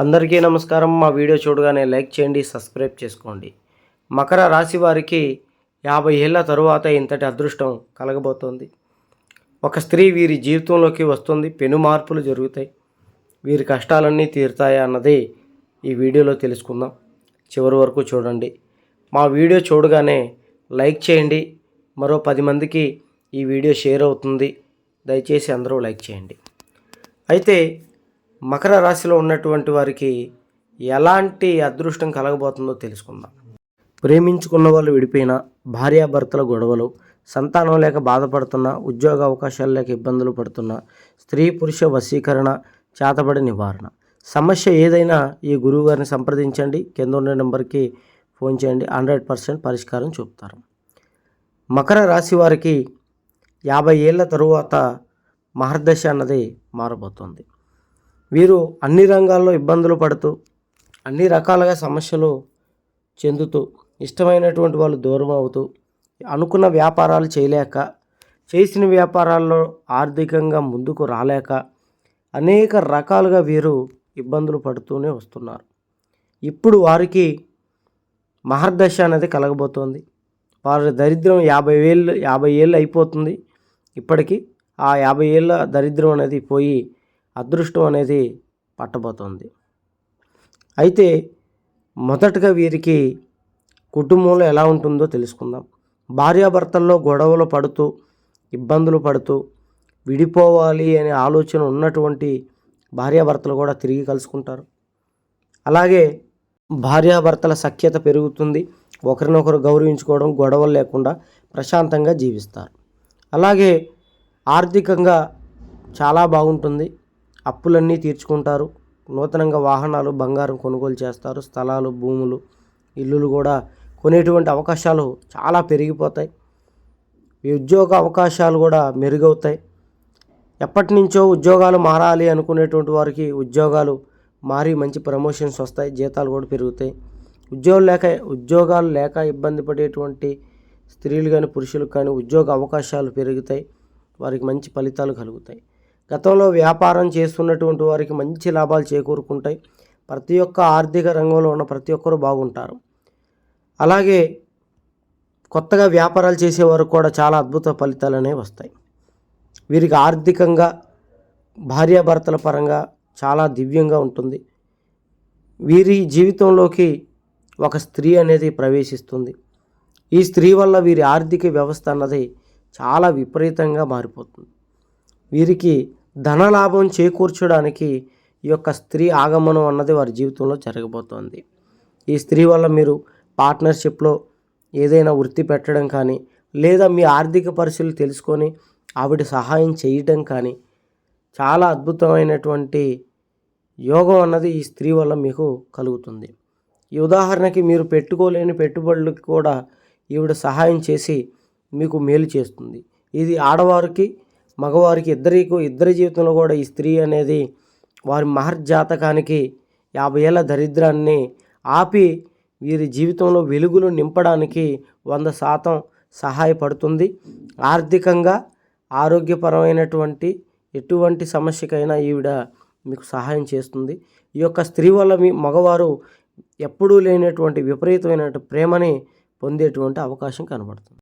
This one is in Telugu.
అందరికీ నమస్కారం. మా వీడియో చూడగానే లైక్ చేయండి సబ్స్క్రైబ్ చేసుకోండి. మకర రాశి వారికి యాభై ఏళ్ళ తరువాత ఇంతటి అదృష్టం కలగబోతోంది. ఒక స్త్రీ వీరి జీవితంలోకి వస్తుంది పెను మార్పులు జరుగుతాయి. వీరి కష్టాలన్నీ తీరుతాయా అన్నది ఈ వీడియోలో తెలుసుకుందాం. చివరి వరకు చూడండి. మా వీడియో చూడగానే లైక్ చేయండి. మరో పది మందికి ఈ వీడియో షేర్ అవుతుంది. దయచేసి అందరూ లైక్ చేయండి. అయితే మకర రాశిలో ఉన్నటువంటి వారికి ఎలాంటి అదృష్టం కలగబోతుందో తెలుసుకుందాం. ప్రేమించుకున్న వాళ్ళు విడిపోయిన భార్యాభర్తల గొడవలు సంతానం లేక బాధపడుతున్న ఉద్యోగ అవకాశాలు లేక ఇబ్బందులు పడుతున్న స్త్రీ పురుష వశీకరణ చేతబడి నివారణ. సమస్య ఏదైనా ఈ గురువు గారిని సంప్రదించండి. కింద ఉన్న నెంబర్కి ఫోన్ చేయండి. హండ్రెడ్ పర్సెంట్ పరిష్కారం చూపుతారు. మకర రాశి వారికి యాభై ఏళ్ళ తరువాత మహర్దశ అన్నది మారబోతోంది. వీరు అన్ని రంగాల్లో ఇబ్బందులు పడుతూ అన్ని రకాలుగా సమస్యలు చెందుతూ ఇష్టమైనటువంటి వాళ్ళు దూరం అవుతూ అనుకున్న వ్యాపారాలు చేయలేక చేసిన వ్యాపారాల్లో ఆర్థికంగా ముందుకు రాలేక అనేక రకాలుగా వీరు ఇబ్బందులు పడుతూనే వస్తున్నారు. ఇప్పుడు వారికి మహర్దశ అనేది కలగబోతోంది. వారి దరిద్రం యాభై వేలు యాభై ఏళ్ళు అయిపోతుంది. ఇప్పటికీ ఆ యాభై ఏళ్ళ దరిద్రం అనేది పోయి అదృష్టం అనేది పట్టబోతోంది. అయితే మొదటగా వీరికి కుటుంబంలో ఎలా ఉంటుందో తెలుసుకుందాం. భార్యాభర్తల్లో గొడవలు పడుతూ ఇబ్బందులు పడుతూ విడిపోవాలి అనే ఆలోచన ఉన్నటువంటి భార్యాభర్తలు కూడా తిరిగి కలుసుకుంటారు. అలాగే భార్యాభర్తల సఖ్యత పెరుగుతుంది. ఒకరినొకరు గౌరవించుకోవడం గొడవలు లేకుండా ప్రశాంతంగా జీవిస్తారు. అలాగే ఆర్థికంగా చాలా బాగుంటుంది. అప్పులన్నీ తీర్చుకుంటారు. నూతనంగా వాహనాలు బంగారం కొనుగోలు చేస్తారు. స్థలాలు భూములు ఇల్లులు కూడా కొనేటువంటి అవకాశాలు చాలా పెరిగిపోతాయి. ఈ ఉద్యోగ అవకాశాలు కూడా మెరుగవుతాయి. ఎప్పటి నుంచో ఉద్యోగాలు మారాలి అనుకునేటువంటి వారికి ఉద్యోగాలు మారి మంచి ప్రమోషన్స్ వస్తాయి. జీతాలు కూడా పెరుగుతాయి. ఉద్యోగాలు లేక ఉద్యోగాలు లేక ఇబ్బంది పడేటువంటి స్త్రీలు కానీ పురుషులు కానీ ఉద్యోగ అవకాశాలు పెరుగుతాయి. వారికి మంచి ఫలితాలు కలుగుతాయి. గతంలో వ్యాపారం చేస్తున్నటువంటి వారికి మంచి లాభాలు చేకూరుకుంటాయి. ప్రతి ఒక్క ఆర్థిక రంగంలో ఉన్న ప్రతి ఒక్కరూ బాగుంటారు. అలాగే కొత్తగా వ్యాపారాలు చేసేవారు కూడా చాలా అద్భుత ఫలితాలు అనేవి వస్తాయి. వీరికి ఆర్థికంగా భార్యాభర్తల పరంగా చాలా దివ్యంగా ఉంటుంది. వీరి జీవితంలోకి ఒక స్త్రీ అనేది ప్రవేశిస్తుంది. ఈ స్త్రీ వల్ల వీరి ఆర్థిక వ్యవస్థ అన్నది చాలా విపరీతంగా మారిపోతుంది. వీరికి ధనలాభం చేకూర్చడానికి ఈ యొక్క స్త్రీ ఆగమనం అన్నది వారి జీవితంలో జరగబోతోంది. ఈ స్త్రీ వల్ల మీరు పార్ట్నర్షిప్లో ఏదైనా వృత్తి పెట్టడం కానీ లేదా మీ ఆర్థిక పరిస్థితులు తెలుసుకొని ఆవిడ సహాయం చేయటం కానీ చాలా అద్భుతమైనటువంటి యోగం అన్నది ఈ స్త్రీ వల్ల మీకు కలుగుతుంది. ఈ ఉదాహరణకి మీరు పెట్టుకోలేని పెట్టుబడులకు కూడా ఈవిడ సహాయం చేసి మీకు మేలు చేస్తుంది. ఇది ఆడవారికి మగవారికి ఇద్దరికి ఇద్దరి జీవితంలో కూడా ఈ స్త్రీ అనేది వారి మహర్జాతకానికి యాభై ఏళ్ళ దరిద్రాన్ని ఆపి వీరి జీవితంలో వెలుగులు నింపడానికి వంద శాతం సహాయపడుతుంది. ఆర్థికంగా ఆరోగ్యపరమైనటువంటి ఎటువంటి సమస్యకైనా ఈవిడ మీకు సహాయం చేస్తుంది. ఈ యొక్క స్త్రీ వల్ల మీ మగవారు ఎప్పుడూ లేనటువంటి విపరీతమైనటువంటి ప్రేమని పొందేటువంటి అవకాశం కనబడుతుంది.